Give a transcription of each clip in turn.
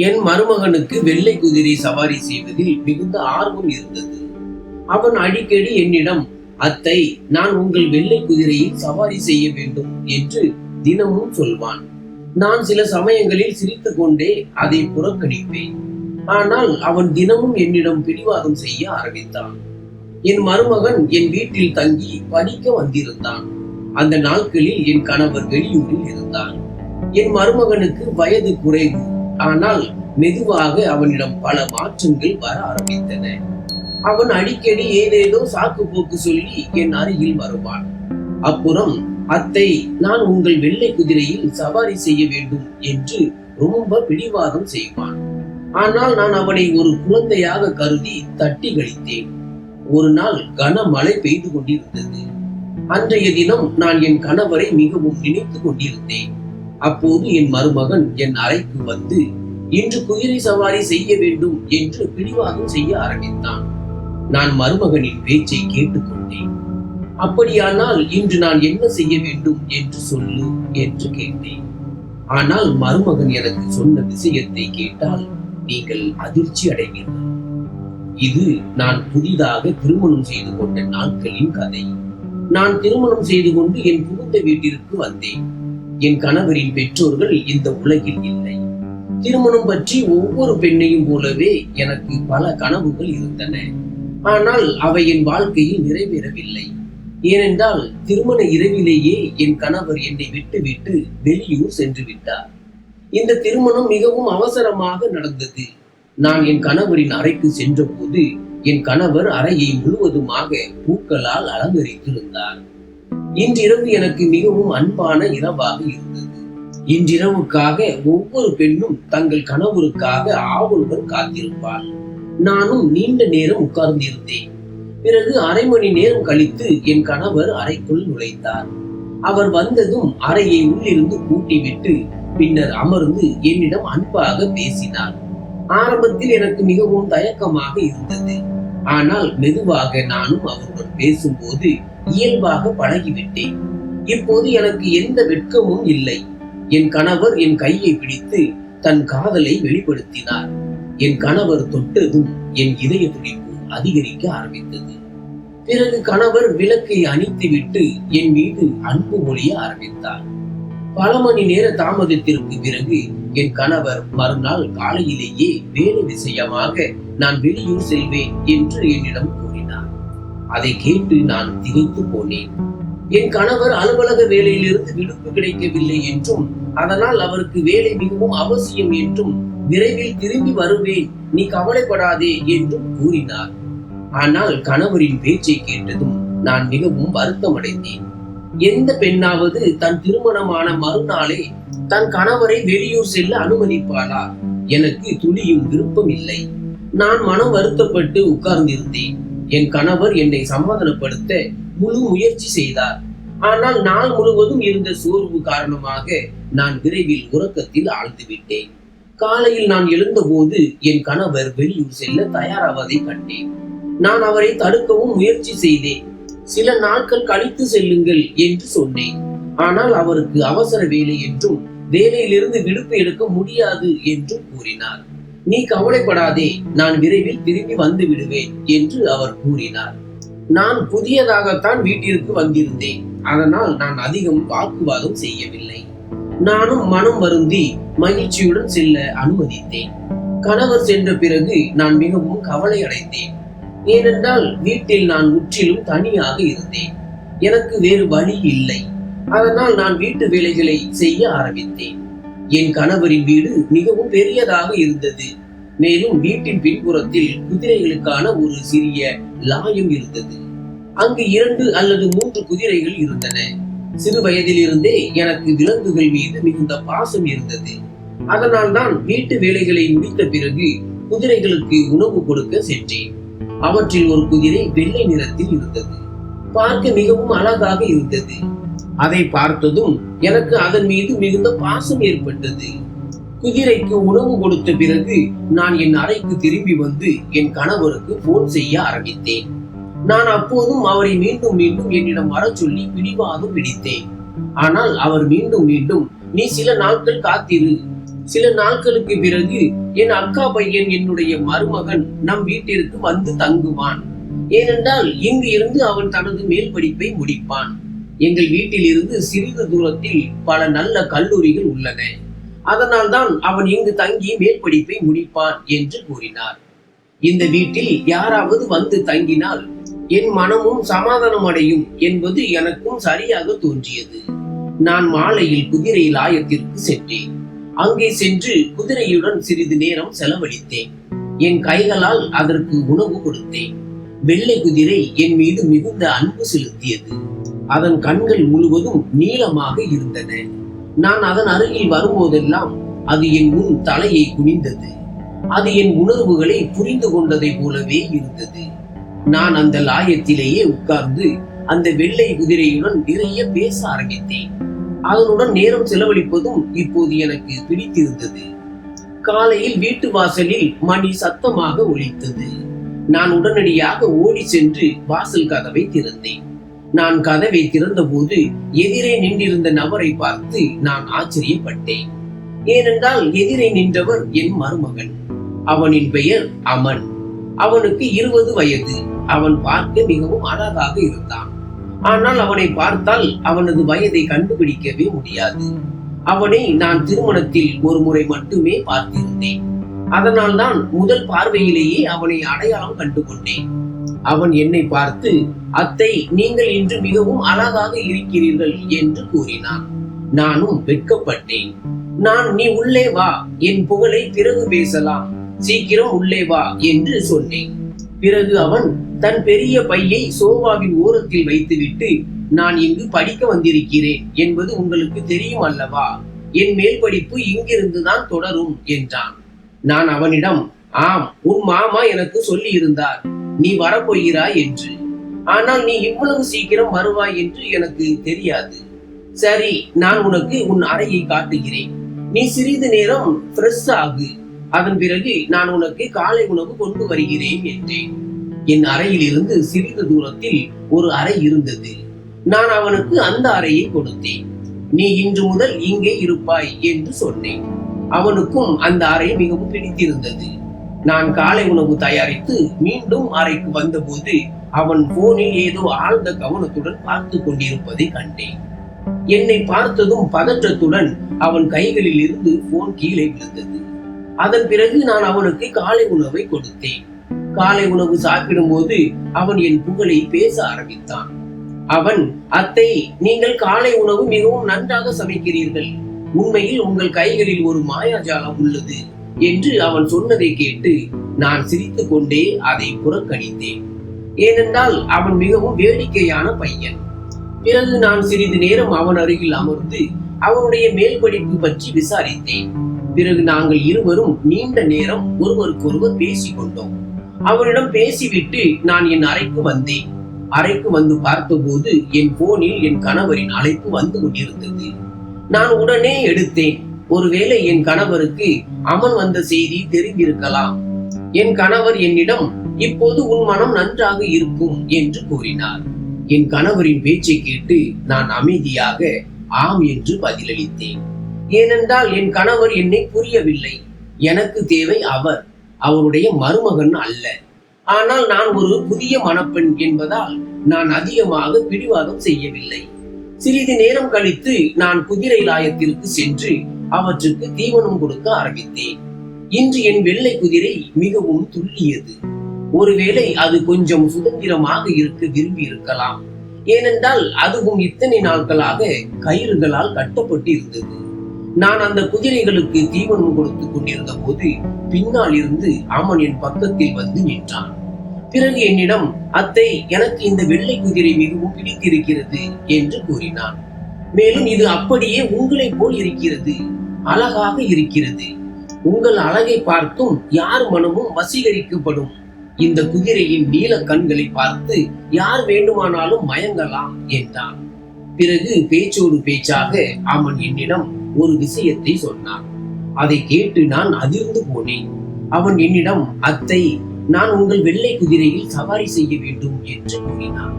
என் மருமகனுக்கு வெள்ளை குதிரை சவாரி செய்வதில் மிகுந்த ஆர்வம் இருந்தது. அவன் அடிக்கடி என்னிடம் அத்தை நான் உங்கள் வெள்ளை குதிரையை சவாரி செய்ய வேண்டும் என்று தினமும் சொல்வான். நான் சில சமயங்களில் சிரித்துக் கொண்டே அதை புறக்கணிப்பேன். ஆனால் அவன் தினமும் என்னிடம் பிடிவாதம் செய்ய ஆரம்பித்தான். என் மருமகன் என் வீட்டில் தங்கி படிக்க வந்திருந்தான். அந்த நாட்களில் என் கணவர் வெளியூரில் இருந்தார். என் மருமகனுக்கு வயது குறைவு. ஆனால் மெதுவாக அவனிடம் பல மாற்றங்கள் வர ஆரம்பித்தன. அவன் அடிக்கடி ஏதேதோ சாக்கு போக்கு சொல்லி என் அருகில் வருவான். அப்புறம் அத்தை நான் உங்கள் வெள்ளை குதிரையில் சவாரி செய்ய வேண்டும் என்று ரொம்ப பிடிவாதம் செய்வான். ஆனால் நான் அவனை ஒரு குழந்தையாக கருதி தட்டி கழித்தேன். ஒரு நாள் கனமழை பெய்து கொண்டிருந்தது. அன்றைய தினம் நான் என் கணவரை மிகவும் நினைத்து கொண்டிருந்தேன். அப்போது என் மருமகன் என் அறைக்கு வந்து இன்று குதிரை சவாரி செய்ய வேண்டும் என்று பிடிவாதம் செய்ய ஆரம்பித்தான். நான் மருமகனின் பேச்சை கேட்டுக்கொண்டேன். அப்படியானால் இன்று நான் என்ன செய்ய வேண்டும் என்று சொல்லு என்று கேட்டேன். ஆனால் மருமகன் எனக்கு சொன்ன விஷயத்தை கேட்டால் நீங்கள் அதிர்ச்சி அடைவீர்கள். இது நான் புதிதாக திருமணம் செய்து கொண்ட நாட்களின் கதை. நான் திருமணம் செய்து கொண்டு என் புகுந்த வீட்டிற்கு வந்தேன். என் கணவரின் பெற்றோர்கள் இந்த உலகில் இல்லை. திருமணம் பற்றி ஒவ்வொரு பெண்ணையும் போலவே எனக்கு பல கனவுகள் இருந்தன. ஆனால் அவை என் வாழ்க்கையில் நிறைவேறவில்லை. ஏனென்றால் திருமண இரவிலேயே என் கணவர் என்னை விட்டுவிட்டு வெளியூர் சென்று விட்டார். இந்த திருமணம் மிகவும் அவசரமாக நடந்தது. நான் என் கணவரின் அறைக்கு சென்றபோது என் கணவர் அறையை முழுவதுமாக பூக்களால் அலங்கரித்திருந்தார். இன்றிரவு எனக்கு மிகவும் அன்பான இரவாக இருந்தது. இன்றிரவுக்காக ஒவ்வொரு பெண்ணும் தங்கள் கணவருக்காக ஆவலுடன் காத்திருப்பார் நானும் நீண்ட நேரம் உட்கார்ந்திருந்தேன். பிறகு அரை மணி நேரம் கழித்து என் கணவர் அறைக்குள் நுழைத்தார் அவர் வந்ததும் அறையை உள்ளிருந்து பூட்டிவிட்டு பின்னர் அமர்ந்து என்னிடம் அன்பாக பேசினார். ஆரம்பத்தில் எனக்கு மிகவும் தயக்கமாக இருந்தது. ஆனால் மெதுவாக நானும் அவருடன் பேசும்போது இயல்பாக பழகிவிட்டேன். இப்போது எனக்கு எந்த வெட்கமும் இல்லை. என் கணவர் என் கையை பிடித்து தன் காதலை வெளிப்படுத்தினார். என் கணவர் தொட்டதும் என் இதய துடிப்பு அதிகரிக்க ஆரம்பித்தது. பிறகு கணவர் விளக்கை அணித்துவிட்டு என் மீது அன்பு மொழிய ஆரம்பித்தார். பல மணி நேர தாமதத்திற்கு பிறகு என் கணவர் மறுநாள் காலையிலேயே வேலை விஷயமாக நான் வெளியூர் செல்வேன் என்று என்னிடம் கூறினார். அதை கேட்டு நான் திகைத்து போனேன். என் கணவர் அலுவலக வேலையிலிருந்து விடுப்பு கிடைக்கவில்லை என்றும் அதனால் அவருக்கு வேலை மிகவும் அவசியம் என்றும் விரைவில் திரும்பி வருவேன் நீ கவலைப்படாதே என்றும் கூறினார். ஆனால் கணவரின் பேச்சை கேட்டதும் நான் மிகவும் வருத்தமடைந்தேன். எந்த பெண்ணாவது தன் திருமணமான மறுநாளே தன் கணவரை வெளியூர் செல்ல அனுமதிப்பாளா? எனக்கு துளியும் விருப்பம் இல்லை நான் மனம் வருத்தப்பட்டு உட்கார்ந்திருந்தேன். என் கணவர் என்னை சமாதானப்படுத்த முழு முயற்சி செய்தார். ஆனால் நாள் முழுவதும் இருந்த சோர்வு காரணமாக நான் விரைவில் உறக்கத்தில் ஆழ்ந்து விட்டேன் காலையில் நான் எழுந்தபோது என் கணவர் வெளியூர் செல்ல தயாராவதை கண்டேன். நான் அவரை தடுக்கவும் முயற்சி செய்தேன். சில நாட்கள் கழித்து செல்லுங்கள் என்று சொன்னேன். ஆனால் அவருக்கு அவசர வேலை என்றும் வேலையிலிருந்து விடுப்பு எடுக்க முடியாது என்றும் கூறினார். நீ கவலைப்படாதே நான் விரைவில் திரும்பி வந்து விடுவேன் என்று அவர் கூறினார். நான் புதியதாகத்தான் வீட்டிற்கு வந்திருந்தேன். அதனால் நான் அதிகம் வாக்குவாதம் செய்யவில்லை. நானும் மனம் வருந்தி மகிழ்ச்சியுடன் செல்ல அனுமதித்தேன். கணவர் சென்ற பிறகு நான் மிகவும் கவலை அடைந்தேன். ஏனென்றால் வீட்டில் நான் முற்றிலும் தனியாக இருந்தேன். எனக்கு வேறு வழி இல்லை. அதனால் நான் வீட்டு வேலைகளை செய்ய ஆரம்பித்தேன். என் கணவரின் வீடு மிகவும் பெரியதாக இருந்தது. மேலும் வீட்டின் பின்புறத்தில் குதிரைகளுக்கான ஒரு சிறிய லாயம் இருந்தது. அங்கு இரண்டு அல்லது மூன்று குதிரைகள் இருந்தன. சிறு வயதிலிருந்தே எனக்கு விலங்குகள் மீது மிகுந்த பாசம் இருந்தது. அதனால் தான் வீட்டு வேலைகளை முடித்த பிறகு குதிரைகளுக்கு உணவு கொடுக்க சென்றேன். அவற்றில் ஒரு குதிரை வெள்ளை நிறத்தில் இருந்தது. பார்க்க மிகவும் அழகாக இருந்தது. அதை பார்த்ததும் எனக்கு அதன் மீது மிகுந்த பாசம் ஏற்பட்டது. குதிரைக்கு உணவு கொடுத்த பிறகு நான் என் அறைக்கு திரும்பி வந்து என் கணவருக்கு போன் செய்ய ஆரம்பித்தேன். நான் அப்போதும் அவரை மீண்டும் மீண்டும் என்னிடம் வர சொல்லி பிடிவாதம் பிடித்தேன். ஆனால் அவர் மீண்டும் மீண்டும் நீ சில நாட்கள் காத்திரு. சில நாட்களுக்கு பிறகு என் அக்கா பையன் என்னுடைய மருமகன் நம் வீட்டிற்கு வந்து தங்குவான். ஏனென்றால் இங்கு இருந்து அவன் தனது மேல் படிப்பை முடிப்பான். எங்கள் வீட்டில் இருந்து சிறிது தூரத்தில் பல நல்ல கல்லூரிகள் உள்ளன. அதனால்தான் அவன் இங்கு தங்கி மேற்படிப்பை முடிப்பான் என்று கூறினார். இந்த வீட்டில் யாராவது வந்து தங்கினால் என் மனமும் சமாதானம் அடையும் என்பது எனக்கும் சரியாக தோன்றியது. நான் மாலையில் குதிரை லாயத்திற்கு சென்றேன். அங்கே சென்று குதிரையுடன் சிறிது நேரம் செலவழித்தேன். என் கைகளால் அதற்கு உணவு கொடுத்தேன். வெள்ளை குதிரை என் மீது மிகுந்த அன்பு செலுத்தியது. அதன் கண்கள் முழுவதும் நீளமாக இருந்தன. நான் அதன் அருகில் வரும்போதெல்லாம் அது என் முன் தலையை குனிந்தது. அது என் உணர்வுகளை புரிந்து கொண்டதை போலவே இருந்தது. நான் அந்த லாயத்திலேயே உட்கார்ந்து அந்த வெள்ளை குதிரையுடன் நிறைய பேச ஆரம்பித்தேன். அதனுடன் நேரம் செலவழிப்பதும் இப்போது எனக்கு பிடித்திருந்தது. காலையில் வீட்டு வாசலில் மணி சத்தமாக ஒலித்தது. நான் உடனடியாக ஓடி சென்று வாசல் கதவை திறந்தேன். நான் கதவை திறந்தபோது எதிரே நின்றிருந்த நபரை பார்த்து நான் ஆச்சரியப்பட்டேன். ஏனென்றால் எதிரே நின்றவர் என் மருமகன். அவனின் பெயர் அமன். அவனுக்கு இருபது வயது. அவன் பார்க்க மிகவும் அழகாக இருந்தான். ஆனால் அவனை பார்த்தால் அவனது வயதை கண்டுபிடிக்கவே முடியாது. அவனை நான் திருமணத்தில் ஒரு முறை மட்டுமே பார்த்திருந்தேன். அதனால் தான் முதல் பார்வையிலேயே அவனை அடையாளம் கண்டு கொண்டேன் அவன் என்னை பார்த்து அத்தை நீங்கள் இன்று மிகவும் அழகாக இருக்கிறீர்கள் என்று கூறினான். நானும் வெட்கப்பட்டேன். நான் நீ உள்ளே வா என் புகழை பிறகு பேசலாம். சீக்கிரம் உள்ளே வா என்று சொன்னேன். பிறகு அவன் தன் பெரிய பையை சோபாவின் ஓரத்தில் வைத்துவிட்டு நான் இங்கு படிக்க வந்திருக்கிறேன். என்பது உங்களுக்கு தெரியும் அல்லவா? என் மேல் படிப்பு இங்கிருந்துதான் தொடரும் என்றான். நான் அவனிடம் ஆம் உன் மாமா எனக்கு சொல்லி இருந்தார் நீ வரப்போகிறாய் என்று. ஆனால் நீ இவ்வளவு சீக்கிரம் வருவாய் என்று எனக்கு தெரியாது. சரி நான் உனக்கு உன் அறையை காட்டுகிறேன். நீ சிறிது நேரம் ஃப்ரெஷ் ஆகு. அதன் பிறகு நான் உனக்கு காலை உணவு கொண்டு வருகிறேன் என்றேன். என் அறையில் இருந்து சிறிது தூரத்தில் ஒரு அறை இருந்தது. நான் அவனுக்கு அந்த அறையை கொடுத்தேன். நீ இன்று முதல் இங்கே இருப்பாய் என்று சொன்னேன். அவனுக்கும் அந்த அறை மிகவும் பிடித்திருந்தது. நான் காலை உணவு தயாரித்து மீண்டும் அறைக்கு வந்தபோது அவன் போனில் ஏதோ ஆழ்ந்த கவனத்துடன் பார்த்து கொண்டிருப்பதை கண்டேன். என்னை பார்த்ததும் பதற்றத்துடன் அவன் கைகளில் இருந்து போன் கீழே விழுந்தது. அதன் பிறகு நான் அவனுக்கு காலை உணவை கொடுத்தேன். காலை உணவு சாப்பிடும்போது அவன் என் புகழை பேச ஆரம்பித்தான். அவன் அத்தை நீங்கள் காலை உணவு மிகவும் நன்றாக சமைக்கிறீர்கள். உண்மையில் உங்கள் கைகளில் ஒரு மாயாஜாலம் உள்ளது. என்று அவன் சொன்னதை கேட்டு நான் சிரித்து கொண்டே அதை புறக்கணித்தேன். ஏனென்றால் அவன் மிகவும் வேடிக்கையான பையன். பிறகு நான் சிறிது நேரம் அவன் அருகில் அமர்ந்து அவனுடைய மேல் படிப்பு பற்றி விசாரித்தேன். பிறகு நாங்கள் இருவரும் நீண்ட நேரம் ஒருவருக்கொருவர் பேசிக் கொண்டோம் அவனிடம் பேசிவிட்டு நான் என் அறைக்கு வந்தேன். அறைக்கு வந்து பார்த்தபோது என் போனில் என் கணவரின் அழைப்பு வந்து கொண்டிருந்தது. நான் உடனே எடுத்தேன். ஒருவேளை என் கணவருக்கு அமன் வந்த செய்தி தெரிந்திருக்கலாம். என் கணவர் என்னிடம் இப்போது உன் மனம் நன்றாக இருக்கும் என்று கூறினார். என் கணவரின் பேச்சை கேட்டு நான் அமைதியாக ஆம் என்று பதிலளித்தேன். ஏனென்றால் என் கணவர் என்னை புரியவில்லை. எனக்கு தேவை அவர் அவருடைய மருமகன் அல்ல. ஆனால் நான் ஒரு புதிய மணப்பெண் என்பதால் நான் அதிகமாக பிடிவாதம் செய்யவில்லை. சிறிது நேரம் கழித்து நான் குதிரை லாயத்திற்கு சென்று அவற்றுக்கு தீவனம் கொடுக்க ஆரம்பித்தேன். இன்று என் வெள்ளை குதிரை மிகவும் துல்லியது. ஒருவேளை அது கொஞ்சம் சுதந்திரமாக இருக்க விரும்பி இருக்கலாம் ஏனென்றால் அதுவும் இத்தனை நாட்களாக கயிறுகளால் கட்டப்பட்டு இருந்தது நான் அந்த குதிரைகளுக்கு தீவனம் கொடுத்து கொண்டிருந்த போது பின்னால் இருந்து அமன் என் பக்கத்தில் வந்து நின்றான். பிறகு என்னிடம் அத்தை எனக்கு இந்த வெள்ளை குதிரை மிகவும் பிடித்திருக்கிறது என்று கூறினான். மேலும் இது அப்படியே உங்களைப் போல் இருக்கிறது. அழகாக இருக்கிறது. உங்கள் அழகை பார்த்தும் யார் மனமும் வசீகரிக்கப்படும். இந்த குதிரையின் நீல கண்களை பார்த்து யார் வேண்டுமானாலும் மயங்கலாம் என்றான். பிறகு பேச்சோடு பேச்சாக அவன் என்னிடம் ஒரு விஷயத்தை சொன்னான். அதை கேட்டு நான் அதிர்ந்து போனேன். அவன் என்னிடம் அத்தை நான் உங்கள் வெள்ளை குதிரையில் சவாரி செய்ய வேண்டும் என்று கூறினான்.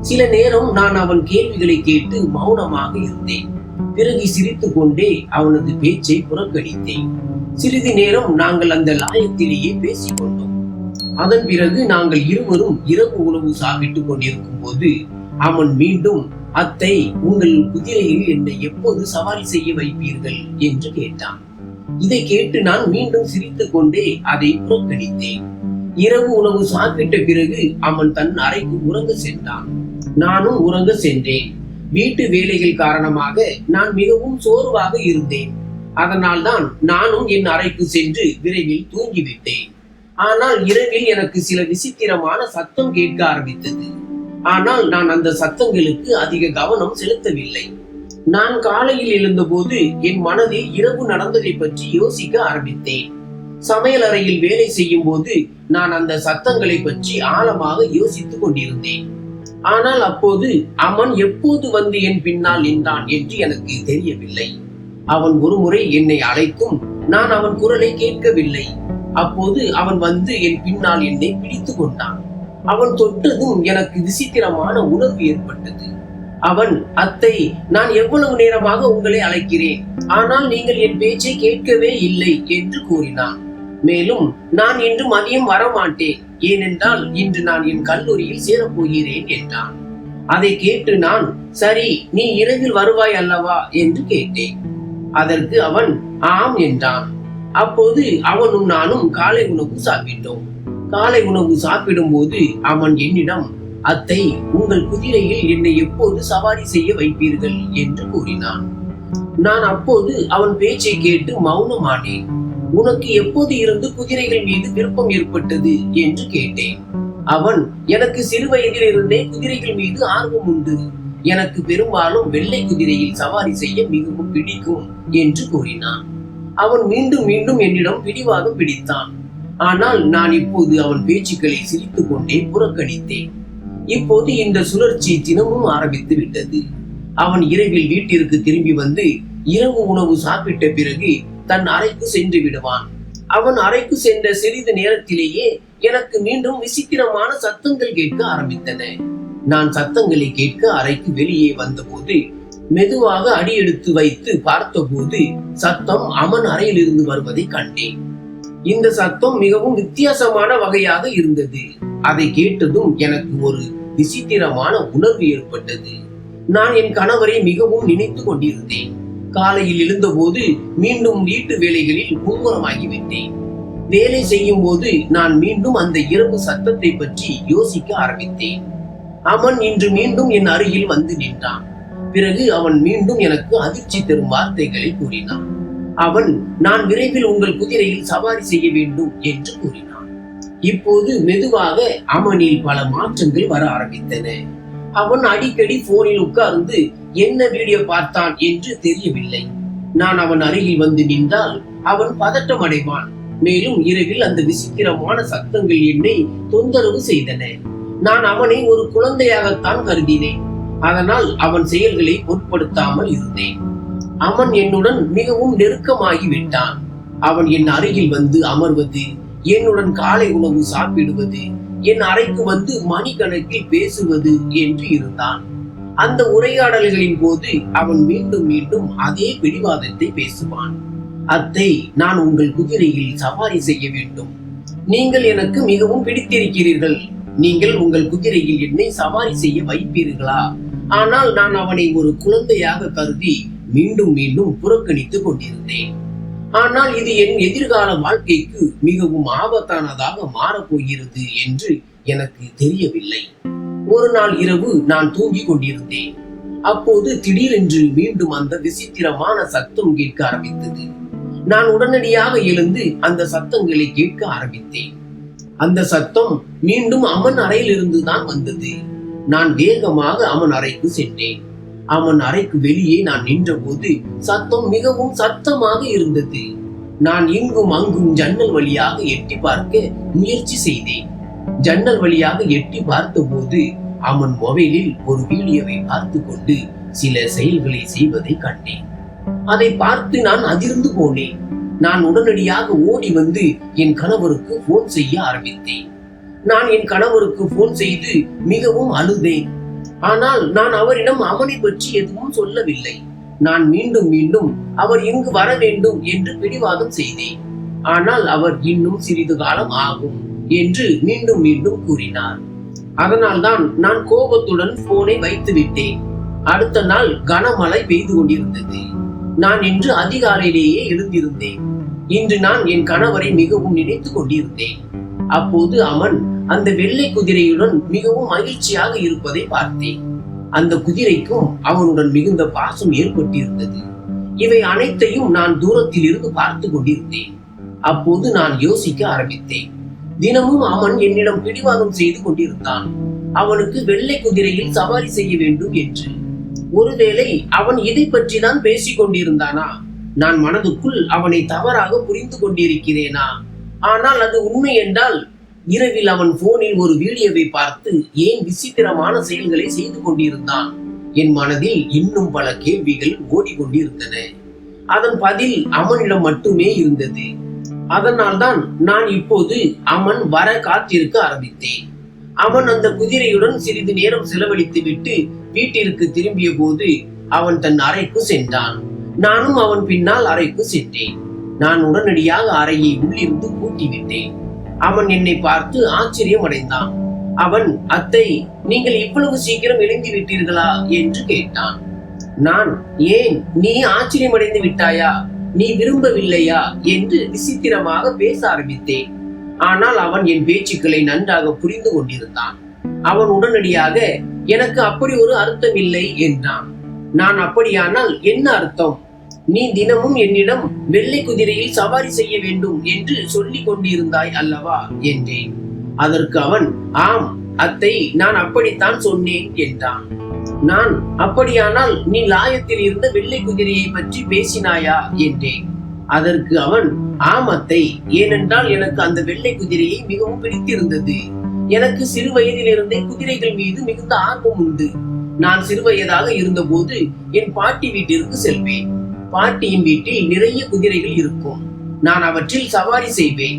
சில நேரம் நான் அவன் கேள்விகளை கேட்டு மௌனமாக இருந்தேன். பிறகு சிரித்துக் கொண்டே அவனது பேச்சை புறக்கணித்தேன். சிறிது நேரம் நாங்கள் அந்த லாயத்திலேயே பேசிக் கொண்டோம் அதன் பிறகு நாங்கள் இருவரும் இரவு உணவு சாப்பிட்டுக் கொண்டிருக்கும் போது அவன் மீண்டும் அத்தை உங்கள் குதிரையில் என்னை எப்போது சவாரி செய்ய வைப்பீர்கள்? என்று கேட்டான். இதை கேட்டு நான் மீண்டும் சிரித்துக் கொண்டே அதை புறக்கணித்தேன். இரவு உணவு சாப்பிட்ட பிறகு அவன் தன் அறைக்கு உறங்க சென்றான். நானும் உறங்க சென்றேன். வீட்டு வேலைகள் காரணமாக நான் மிகவும் சோர்வாக இருந்தேன். அதனால் தான் நானும் என் அறைக்கு சென்று விரைவில் தூங்கிவிட்டேன். ஆனால் இரவில் எனக்கு சில விசித்திரமான சத்தம் கேட்க ஆரம்பித்தது. ஆனால் நான் அந்த சத்தங்களுக்கு அதிக கவனம் செலுத்தவில்லை. நான் காலையில் எழுந்தபோது என் மனதில் இரவு நடந்ததை பற்றி யோசிக்க ஆரம்பித்தேன். சமையல் அறையில் வேலை செய்யும் போது நான் அந்த சத்தங்களை பற்றி ஆழமாக யோசித்துக் கொண்டிருந்தேன். ஆனால் அப்போது அவன் எப்போது வந்து என் பின்னால் நின்றான் என்று எனக்கு தெரியவில்லை. அவன் ஒருமுறை என்னை அழைத்தும் நான் அவன் குரலை கேட்கவில்லை. அப்போது அவன் வந்து என் பின்னால் என்னை பிடித்து கொண்டான். அவன் தொட்டதும் எனக்கு விசித்திரமான உணர்வு ஏற்பட்டது. அவன் அத்தை நான் எவ்வளவு நேரமாக உங்களை அழைக்கிறேன்? ஆனால் நீங்கள் என் பேச்சை கேட்கவே இல்லை என்று கூறினான். மேலும் நான் இன்று மதியம் வரமாட்டேன். ஏனென்றால் இன்று நான் என் கல்லூரியில் சேரப் போகிறேன் என்றான். அதை கேட்டு நான் சரி நீ இரவில் வருவாய் அல்லவா? என்று கேட்டேன். அதற்கு அவன் ஆம் என்றான். அப்போது அவனும் நானும் காலை உணவு சாப்பிட்டோம். காலை உணவு சாப்பிடும் போது அவன் என்னிடம் அத்தை உங்கள் குதிரையில் என்னை எப்போது சவாரி செய்ய வைப்பீர்கள்? என்று கூறினான். நான் அப்போது அவன் பேச்சை கேட்டு மௌனமானேன். உனக்கு எப்போது இருந்து குதிரைகள் மீது விருப்பம் ஏற்பட்டது என்று கேட்டேன். அவன் எனக்கு சிறு வயதில் இருந்தே குதிரைகள் மீது ஆர்வம் உண்டு. எனக்கு பெரும்பாலும் வெள்ளை குதிரையில் சவாரி செய்ய மிகவும் பிடிக்கும் என்று கூறினான். அவன் மீண்டும் மீண்டும் என்னிடம் பிடிவாதம் பிடித்தான். ஆனால் நான் இப்போது அவன் பேச்சுக்களை சிரித்துக் கொண்டே புறக்கணித்தேன். இப்போது இந்த சுழற்சி தினமும் ஆரம்பித்து விட்டது. அவன் இரவில் வீட்டிற்கு திரும்பி வந்து இரவு உணவு சாப்பிட்ட பிறகு தன் அறைக்கு சென்று விடுவான். அவன் அறைக்கு சென்ற சிறிது நேரத்திலேயே எனக்கு மீண்டும் விசித்திரமான சத்தங்கள் கேட்க ஆரம்பித்தன. நான் சத்தங்களை கேட்க அறைக்கு வெளியே வந்தபோது மெதுவாக அடி எடுத்து வைத்து பார்த்தபோது சத்தம் அவன் அறையிலிருந்து வருவதை கண்டேன். இந்த சத்தம் மிகவும் வித்தியாசமான வகையாக இருந்தது. அதை கேட்டதும் எனக்கு ஒரு விசித்திரமான உணர்வு ஏற்பட்டது. நான் என் கணவரை மிகவும் நினைத்து கொண்டிருந்தேன். காலையில் எழுந்தபோது மீண்டும் வீட்டு வேலைகளில் மும்முரமாகிவிட்டேன் வேலை செய்யும் போது நான் மீண்டும் அந்த இரவு சத்தத்தை பற்றி யோசிக்க ஆரம்பித்தேன். அவன் இன்று மீண்டும் என் அருகில் வந்து நின்றான். பிறகு அவன் மீண்டும் எனக்கு அதிர்ச்சி தரும் வார்த்தைகளை கூறினான். அவன் நான் விரைவில் உங்கள் குதிரையில் சவாரி செய்ய வேண்டும் என்று கூறினான். இப்போது மெதுவாக அவனில் பல மாற்றங்கள் வர ஆரம்பித்தன. அவன் அடிக்கடி போனில் உட்கார்ந்து என்ன வீடியோ பார்த்தான்? என்று தெரியவில்லை. நான் அவன் அருகில் வந்து நின்றால் அவன் பதட்டம் அடைவான். மேலும் இரவில் அந்த விசித்திரமான சத்தங்கள் என்னை தொந்தரவு செய்தன. நான் அவனை ஒரு குழந்தையாகத்தான் கருதினேன். அதனால் அவன் செயல்களை பொருட்படுத்தாமல் இருந்தேன். அவன் என்னுடன் மிகவும் நெருக்கமாகி விட்டான். அவன் என் அருகில் வந்து அமர்வது என்னுடன் காலை உணவு சாப்பிடுவது என் அறைக்கு வந்து மணிக்கணக்கில் பேசுவது என்று இருந்தான். அந்த உரையாடல்களின் போது அவன் மீண்டும் மீண்டும் அதே பிடிவாதத்தை பேசுவான். அத்தை நான் உங்கள் குதிரையில் சவாரி செய்ய வேண்டும். நீங்கள் எனக்கு மிகவும் பிடித்திருக்கிறீர்கள். நீங்கள் உங்கள் குதிரையில் என்னை சவாரி செய்ய வைப்பீர்களா? ஆனால் நான் அவனை ஒரு குழந்தையாக கருதி மீண்டும் மீண்டும் புறக்கணித்துக் கொண்டிருந்தேன். ஆனால் இது என் எதிர்கால வாழ்க்கைக்கு மிகவும் ஆபத்தானதாக மாறப்போகிறது என்று எனக்கு தெரியவில்லை. ஒரு நாள் இரவு நான் தூங்கிக் கொண்டிருந்தேன். அப்போது திடீரென்று மீண்டும் அந்த விசித்திரமான சத்தம் கேட்க ஆரம்பித்தது. நான் உடனடியாக எழுந்து அந்த சத்தங்களை கேட்க ஆரம்பித்தேன். அந்த சத்தம் மீண்டும் அம்மன் அறையிலிருந்து தான் வந்தது. நான் வேகமாக அம்மன் அறைக்கு சென்றேன். அவன் அறைக்கு வெளியே நான் நின்றபோது சத்தம் மிகவும் சத்தமாக இருந்தது. நான் இங்கும் அங்கும் ஜன்னல் வழியாக எட்டி பார்க்க முயற்சி செய்தேன். ஜன்னல் வழியாக எட்டி பார்த்தபோது அவன் மொபைலில் ஒரு வீடியோவை பார்த்து கொண்டு சில செயல்களை செய்வதை கண்டேன். அதை பார்த்து நான் அதிர்ந்து போனேன். நான் உடனடியாக ஓடி வந்து என் கணவருக்கு போன் செய்ய ஆரம்பித்தேன். நான் என் கணவருக்கு போன் செய்து மிகவும் அழுதேன். ஆனால் நான் அவரிடம் அவனை பற்றி எதுவும் சொல்லவில்லை. நான் மீண்டும் மீண்டும் அவர் இங்கு வர வேண்டும் என்று பிடிவாதம் செய்தேன். ஆனால் அவர் இன்னும் சிறிது காலம் ஆகும் என்று மீண்டும் மீண்டும் கூறினார். அதனால்தான் நான் கோபத்துடன் போனை வைத்து விட்டேன். அடுத்த நாள் கனமழை பெய்து கொண்டிருந்தது. நான் இன்று அதிகாலையிலேயே எழுந்திருந்தேன். இன்று நான் என் கணவரை மிகவும் நினைத்துக் கொண்டிருந்தேன். அப்போது அவன் அந்த வெள்ளை குதிரையுடன் மிகவும் மகிழ்ச்சியாக இருப்பதை பார்த்தேன். அந்த குதிரைக்கும் அவனுடன் மிகுந்த பாசம் ஏற்பட்டிருந்தது. இவை அனைத்தையும் நான் தூரத்தில் இருந்து பார்த்து கொண்டிருந்தேன். அப்போது நான் யோசிக்க ஆரம்பித்தேன். தினமும் அவன் என்னிடம் பிடிவாதம் செய்து கொண்டிருந்தான். அவனுக்கு வெள்ளை குதிரையில் சவாரி செய்ய வேண்டும் என்று. ஒருவேளை அவன் இதை பற்றி தான் பேசிக் கொண்டிருந்தானா? நான் மனதுக்குள் அவனை தவறாக புரிந்து கொண்டிருக்கிறேனா? ஆனால் அது உண்மை என்றால் இரவில் அவன் போனில் ஒரு வீடியோவை பார்த்து ஏன் விசித்திரமான செயல்களை செய்து கொண்டிருந்தான்? என் மனதில் இன்னும் பல கேள்விகள் ஓடிக்கொண்டிருந்தன. அதன் பதில் அவனிடம் மட்டுமே இருந்தது. அதனால்தான் நான் இப்போது அவன் வர காத்திருக்க ஆரம்பித்தேன். அவன் அந்த குதிரையுடன் சிறிது நேரம் செலவழித்து விட்டு வீட்டிற்கு திரும்பிய போது அவன் தன் அறைக்கு சென்றான். நானும் அவன் பின்னால் அறைக்கு சென்றேன். நான் உடனடியாக அறையை உள்ளிருந்து கூட்டிவிட்டேன். அவன் என்னை பார்த்து ஆச்சரியம் அடைந்தான். அவன் அத்தை நீங்கள் இவ்வளவு சீக்கிரம் எழுந்து விட்டீர்களா? என்று கேட்டான். நான் ஏன்? நீ ஆச்சரியமடைந்து விட்டாயா? நீ விரும்பவில்லையா? என்று விசித்திரமாக பேச ஆரம்பித்தேன். ஆனால் அவன் என் பேச்சுக்களை நன்றாக புரிந்து கொண்டிருந்தான். அவன் உடனடியாக எனக்கு அப்படி ஒரு அர்த்தம் இல்லை என்றான். நான் அப்படியானால் என்ன அர்த்தம்? நீ தினமும் என்னிடம் வெள்ளை குதிரையில் சவாரி செய்ய வேண்டும் என்று சொல்லிக் கொண்டிருந்தாய் அல்லவா என்றேன். அதற்கு அவன் ஆம் அத்தை நான் அப்படித்தான் சொன்னேன் என்றான். நான் அப்படியானால் நீ லாயத்தில் இருந்த வெள்ளை குதிரையை பற்றி பேசினாயா? என்றேன். அதற்கு அவன் ஆம் அத்தை ஏனென்றால் எனக்கு அந்த வெள்ளை குதிரையை மிகவும் பிடித்திருந்தது. எனக்கு சிறு வயதிலிருந்தே குதிரைகள் மீது மிகுந்த ஆர்வம் உண்டு. நான் சிறுவயதாக இருந்தபோது என் பாட்டி வீட்டிற்கு செல்வேன். பாட்டியின் வீட்டில் நிறைய குதிரைகள் இருக்கும். நான் அவற்றில் சவாரி செய்வேன்.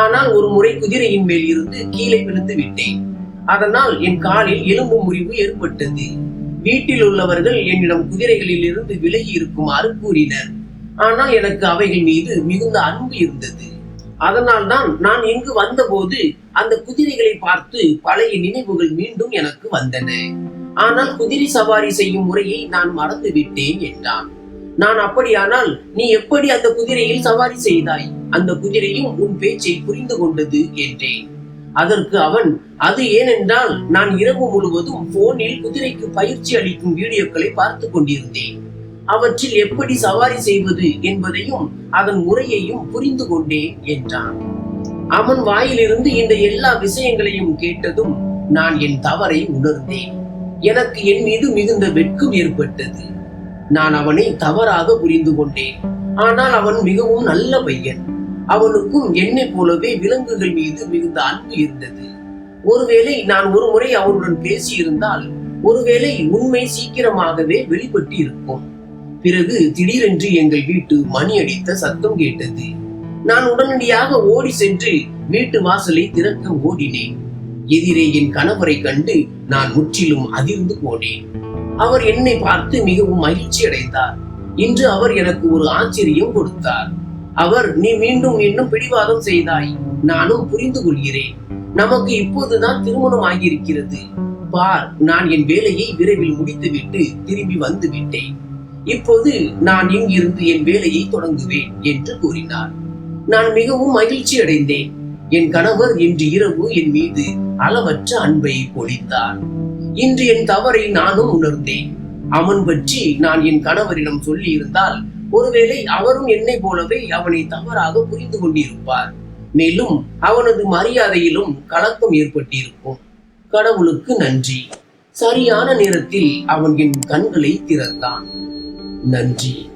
ஆனால் ஒரு முறை குதிரையின் மேல் இருந்து கீழே விழுந்து விட்டேன். அதனால் என் காலில் எலும்பு முறிவு ஏற்பட்டது. வீட்டில் உள்ளவர்கள் என்னிடம் குதிரைகளில் இருந்து விலகி இருக்குமாறு கூறினர். ஆனால் எனக்கு அவைகள் மீது மிகுந்த அன்பு இருந்தது. அதனால் தான் நான் இங்கு வந்தபோது அந்த குதிரைகளை பார்த்து பழைய நினைவுகள் மீண்டும் எனக்கு வந்தன. ஆனால் குதிரை சவாரி செய்யும் முறையை நான் மறந்து விட்டேன் என்றான். நான் அப்படியானால் நீ எப்படி அந்த குதிரையில் சவாரி செய்தாய்? அந்த குதிரையும் உன் பேச்சை புரிந்து கொண்டது என்றேன். அதற்கு அவன் அது ஏனென்றால் நான் இரவு முழுவதும் போனில் குதிரைக்கு பயிற்சி அளிக்கும் வீடியோக்களை பார்த்து கொண்டிருந்தேன். அவற்றில் எப்படி சவாரி செய்வது என்பதையும் அதன் முறையையும் புரிந்து கொண்டேன் என்றான். அவன் வாயிலிருந்து இந்த எல்லா விஷயங்களையும் கேட்டதும் நான் என் தவறை உணர்ந்தேன். எனக்கு என் மீது மிகுந்த வெட்கம் ஏற்பட்டது. நான் அவனை தவறாக புரிந்து கொண்டேன். ஆனால் அவன் மிகவும் நல்ல பையன். அவனுக்கும் என்னை போலவே விலங்குகள் மீது மிகுந்த அன்பு இருந்தது. ஒருவேளை நான் ஒரு முறை அவனுடன் பேசியிருந்தால் ஒருவேளை உண்மை சீக்கிரமாகவே வெளிப்பட்டு இருக்கும் பிறகு திடீரென்று எங்கள் வீட்டு மணி அடித்த சத்தம் கேட்டது. நான் உடனடியாக ஓடி சென்று வீட்டு வாசலை திறக்க ஓடினேன். எதிரே என் கணவரை கண்டு நான் முற்றிலும் அதிர்ந்து போனேன். அவர் என்னை பார்த்து மிகவும் மகிழ்ச்சி அடைந்தார். இன்று அவர் எனக்கு ஒரு ஆச்சரியம் கொடுத்தார். அவர் நீ மீண்டும் மீண்டும் பிடிவாதம் செய்தாய். நானும் புரிந்து கொள்கிறேன். நமக்கு இப்போதுதான் திருமணம் ஆகியிருக்கிறது. பார் நான் என் வேலையை விரைவில் முடித்துவிட்டு திரும்பி வந்து விட்டேன். இப்போது நான் இங்கிருந்து என் வேலையை தொடங்குவேன் என்று கூறினார். நான் மிகவும் மகிழ்ச்சி அடைந்தேன். என் கணவர் இன்று இரவு என் மீது அளவற்ற அன்பை பொழிந்தார் இன்று என் தவறை நானும் உணர்ந்தேன். அவன் பற்றி நான் என் கணவரிடம் சொல்லி இருந்தால் ஒருவேளை அவரும் என்னை போலவே அவனை தவறாக புரிந்து கொண்டிருப்பார். மேலும் அவனது மரியாதையிலும் கலக்கம் ஏற்பட்டிருக்கும். கடவுளுக்கு நன்றி. சரியான நேரத்தில் அவன் என் கண்களை திறந்தான். நன்றி.